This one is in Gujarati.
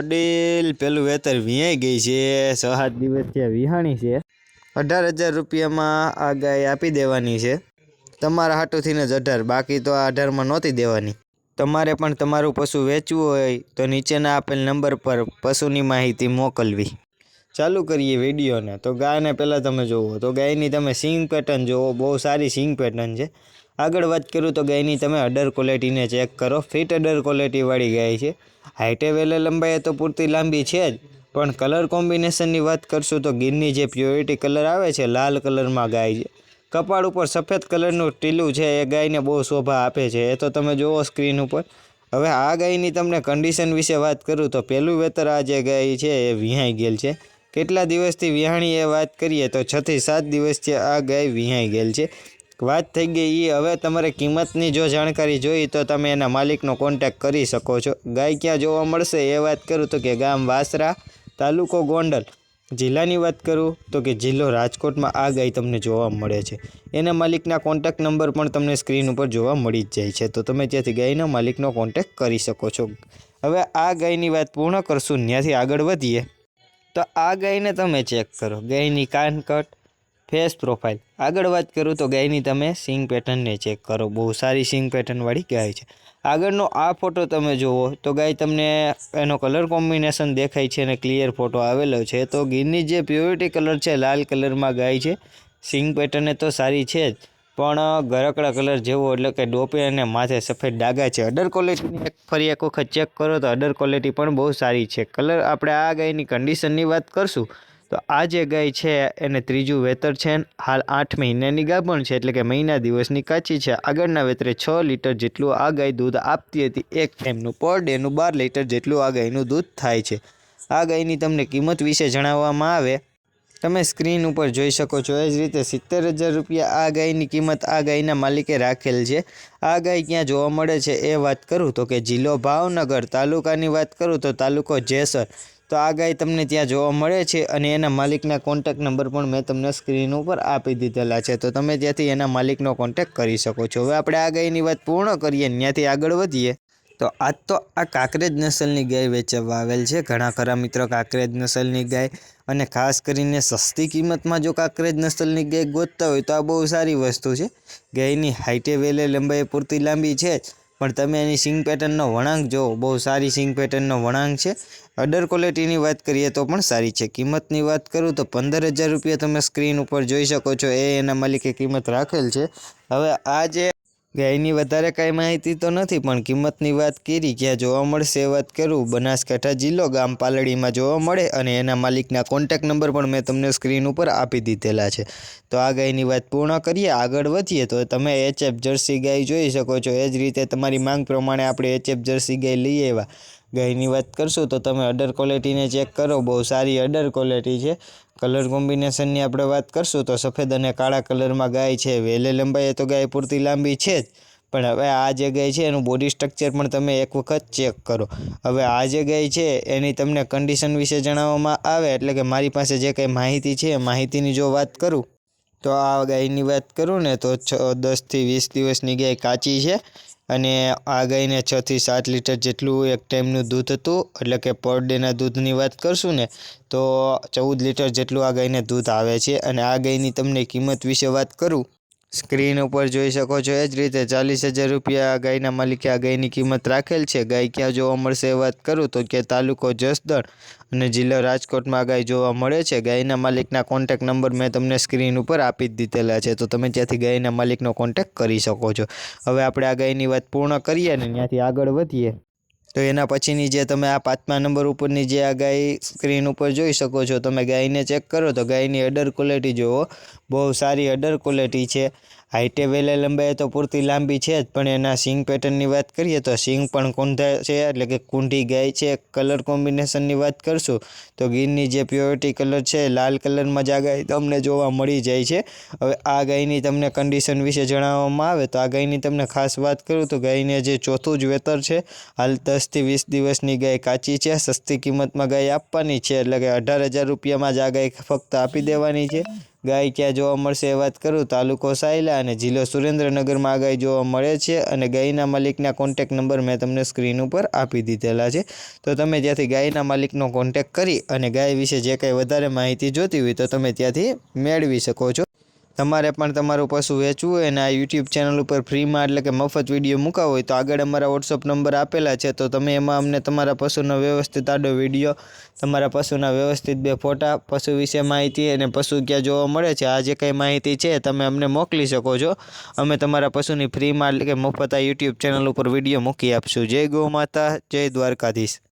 પટેલ, પેલું વેતર વિયાઈ ગઈ છે. છ સાત દિવસ ત્યાં વિહાણી છે. અઢાર હજાર રૂપિયામાં આ ગાય આપી દેવાની છે. તમારા હાટુથીને જ અઢાર, બાકી તો આ અઢારમાં નહોતી દેવાની. તમારે પણ તમારું પશુ વેચવું હોય તો નીચેના આપેલ નંબર પર પશુની માહિતી મોકલવી. ચાલુ કરીએ વિડીયોને. તો ગાયને પહેલાં તમે જુઓ તો ગાયની તમે સિંગ પેટર્ન જુઓ બહુ સારી સિંગ પેટર્ન છે. આગળ વાત કરું તો ગાયની તમે અડર ક્વોલિટીને ચેક કરો. ફિટ અડર ક્વોલિટીવાળી ગાય છે. હાઇટે વેલે લંબાઈ તો પૂરતી લાંબી છે જ. પણ કલર કોમ્બિનેશનની વાત કરશું તો ગીરની જે પ્યોરિટી કલર આવે છે, લાલ કલરમાં ગાય છે. કપાળ ઉપર સફેદ કલરનું ટીલું છે, એ ગાયને બહુ શોભા આપે છે. એ તો તમે જુઓ સ્ક્રીન ઉપર. હવે આ ગાયની તમને કન્ડિશન વિશે વાત કરું તો પહેલું વેતર આ જે ગાય છે, એ વિહાઈ ગયેલ છે. કેટલા દિવસથી વિહાણી એ વાત કરીએ તો છથી સાત દિવસથી આ ગાય વિહાઈ ગયેલ છે. વાત થઈ ગઈ એ હવે તમારે કિંમતની જો જાણકારી જોઈ, તો તમે એના માલિકનો કોન્ટેક કરી શકો છો. ગાય ક્યાં જોવા મળશે એ વાત કરું તો કે ગામ વાસરા, તાલુકો ગોંડલ. જિલ્લાની વાત કરું તો કે જિલ્લો રાજકોટમાં આ ગાય તમને જોવા મળે છે. એના માલિકના કોન્ટેક નંબર પણ તમને સ્ક્રીન ઉપર જોવા મળી જ જાય છે. તો તમે ત્યાંથી ગાયના માલિકનો કોન્ટેક કરી શકો છો. હવે આ ગાયની વાત પૂર્ણ કરશું ત્યાંથી આગળ વધીએ. તો આ ગાયને તમે ચેક કરો. ગાયની કાનકટ ફેસ પ્રોફાઇલ. આગળ વાત કરું તો ગાયની તમે સિંગ પેટર્નને ચેક કરો. બહુ સારી સિંગ પેટર્નવાળી ગાય છે. આગળનો આ ફોટો તમે જુઓ તો ગાય તમને એનો કલર કોમ્બિનેશન દેખાય છે અને ક્લિયર ફોટો આવેલો છે. તો ગીરની જે પ્યોરિટી કલર છે, લાલ કલરમાં ગાય છે. સિંગ પેટર્ને તો સારી છે જ. પણ ગરકડા કલર જેવો એટલે કે ડોપે અને માથે સફેદ ડાઘા છે. અડર ક્વોલિટીની એક ફરી એક વખત ચેક કરો તો અડર ક્વોલિટી પણ બહુ સારી છે. કલર આપણે આ ગાયની કન્ડિશનની વાત કરશું. તો આ જે ગાય છે, એને ત્રીજું વેતર છે હાલ આઠ મહિનાની ગાભણ છે, એટલે કે મહિના દિવસની કાચી છે. આગળના વેતરે છ લીટર જેટલું આ ગાય દૂધ આપતી હતી, એક ટાઈમનું પર ડેનું બાર લીટર જેટલું આ ગાયનું દૂધ થાય છે. આ ગાયની તમને કિંમત વિશે જણાવવામાં આવે. તમે સ્ક્રીન ઉપર જોઈ શકો છો, એ જ રીતે સિત્તેર હજાર રૂપિયા આ ગાયની કિંમત આ ગાયના માલિકે રાખેલ છે. આ ગાય ક્યાં જોવા મળે છે એ વાત કરું? તો કે જિલ્લો ભાવનગર તાલુકાની વાત કરું તો તાલુકો જેસર. તો આ ગાય તમને ત્યાં જોવા મળે છે અને એના માલિકના કોન્ટેક નંબર પણ મેં તમને સ્ક્રીન ઉપર આપી દીધેલા છે. તો તમે ત્યાંથી એના માલિકનો કોન્ટેક કરી શકો છો. હવે આપણે આ ગાયની વાત પૂર્ણ કરીએ ત્યાંથી આગળ વધીએ. તો આજ તો આ કાંકરેજ નસલની ગાય વેચવા આવેલ છે. ઘણા ખરા મિત્રો કાંકરેજ નસલની ગાય અને ખાસ કરીને સસ્તી કિંમતમાં જો કાંકરેજ નસલની ગાય ગોતતા હોય તો આ બહુ સારી વસ્તુ છે. ગાયની હાઇટે વેલે લંબાઈ પૂરતી લાંબી છે. જ પણ તમે એની સિંગ પેટર્નનો વળાંક જુઓ, બહુ સારી સિંગ પેટર્નનો વળાંક છે. અડર ક્વોલિટીની વાત કરીએ તો પણ સારી છે. કિંમતની વાત કરું તો પંદર હજાર રૂપિયા તમે સ્ક્રીન ઉપર જોઈ શકો છો. એ એના માલિકે કિંમત રાખેલ છે. હવે આ જે ગાયની વધારે કાંઈ માહિતી તો નથી, પણ કિંમતની વાત કરી, ક્યાં જોવા મળશે વાત કરું. બનાસકાંઠા જિલ્લો, ગામ પાલડીમાં જોવા મળે અને એના માલિકના કોન્ટેક નંબર પણ મેં તમને સ્ક્રીન ઉપર આપી દીધેલા છે. તો આ ગાયની વાત પૂર્ણ કરીએ, આગળ વધીએ તો તમે એચએફ જર્સી ગાય જોઈ શકો છો. એ જ રીતે તમારી માંગ પ્રમાણે આપણે એચએફ જર્સી ગાય લઈ આવ્યા. ગાયની વાત કરશું તો તમે અડર ક્વોલિટીને ચેક કરો. બહુ સારી અડર ક્વોલિટી છે. કલર કોમ્બિનેશનની આપણે વાત કરશું તો સફેદ અને કાળા કલરમાં ગાય છે. વેલે લંબાઈએ તો ગાય પૂરતી લાંબી છે જ. પણ હવે આ જે ગાય છે એનું બોડી સ્ટ્રક્ચર પણ તમે એક વખત ચેક કરો. હવે આ જે ગાય છે એની તમને કન્ડિશન વિશે જણાવવામાં આવે એટલે કે મારી પાસે જે કંઈ માહિતી છે એ માહિતીની જો વાત કરું તો આ ગાયની વાત કરું ને, તો છ, દસથી વીસ દિવસની ગાય કાચી છે અને આ ગાયને છથી સાત લીટર જેટલું એક ટાઈમનું દૂધ હતું, એટલે કે પર ડેના દૂધની વાત કરશું ને, તો ચૌદ લીટર જેટલું આ ગાયને દૂધ આવે છે. અને આ ગાયની તમને કિંમત વિશે વાત કરું સ્ક્રીન ઉપર જોઈ શકો છો, એ જ રીતે ચાલીસ હજાર રૂપિયા આ ગાયના માલિકે આ ગાયની કિંમત રાખેલ છે. ગાય ક્યાં જોવા મળશે એ વાત કરું તો કે તાલુકો જસદણ અને જિલ્લો રાજકોટમાં ગાય જોવા મળે છે. ગાયના માલિકના કોન્ટેક નંબર મેં તમને સ્ક્રીન ઉપર આપી જ દીધેલા છે, તો તમે ત્યાંથી ગાયના માલિકનો કોન્ટેક કરી શકો છો. હવે આપણે આ ગાયની વાત પૂર્ણ કરીએ ને ત્યાંથી આગળ વધીએ. તો એના પછીની જે તમે આ પાંચમા નંબર ઉપરની જે આ ગાય સ્ક્રીન ઉપર જોઈ શકો છો, તમે ગાયને ચેક કરો તો ગાયની અડર ક્વોલિટી જુઓ. બહુ સારી અડર ક્વોલિટી છે. હાઈટે વેલે લંબાઈ તો પૂરતી લાંબી છે જ, પણ એના સિંગ પેટર્નની વાત કરીએ તો સિંગ પણ કુંઢા છે, એટલે કે કુંઢી ગાય છે. કલર કોમ્બિનેશનની વાત કરશું તો ગીરની જે પ્યોરિટી કલર છે, લાલ કલરમાં જ આ ગાય તમને જોવા મળી જાય છે. હવે આ ગાયની તમને કન્ડિશન વિશે જણાવવામાં આવે તો આ ગાયની તમને ખાસ વાત કરું તો ગાયને જે ચોથું જ વેતર છે, હાલ દસથી વીસ દિવસની ગાય કાચી છે, સસ્તી કિંમતમાં ગાય આપવાની છે, એટલે કે અઢાર હજાર રૂપિયામાં જ આ ગાય ફક્ત આપી દેવાની છે. ગાય ક્યાં જોવા મળશે એ વાત કરું? તાલુકો સાયલા અને જિલ્લો સુરેન્દ્રનગરમાં આ ગાય જોવા મળે છે અને ગાયના માલિકના કોન્ટેક નંબર મેં તમને સ્ક્રીન ઉપર આપી દીધેલા છે. તો તમે ત્યાંથી ગાયના માલિકનો કોન્ટેક કરી અને ગાય વિશે જે કંઈ વધારે માહિતી જોતી હોય તો તમે ત્યાંથી મેળવી શકો છો. તમારે પણ તમારું પશુ વેચવું હોય અને આ યુટ્યુબ ચેનલ ઉપર ફ્રીમાં એટલે કે મફત વીડિયો મૂકા હોય તો આગળ અમારા વોટ્સઅપ નંબર આપેલા છે. તો તમે એમાં અમને તમારા પશુનો વ્યવસ્થિત આડો વીડિયો તમારા પશુના વ્યવસ્થિત બે ફોટા, પશુ વિશે માહિતી અને પશુ ક્યાં જોવા મળે છે, આ જે કંઈ માહિતી છે તમે અમને મોકલી શકો છો. અમે તમારા પશુની ફ્રીમાં એટલે કે મફત આ યુટ્યુબ ચેનલ ઉપર વીડિયો મૂકી આપશું. જય ગૌ માતા, જય દ્વારકાધીશ.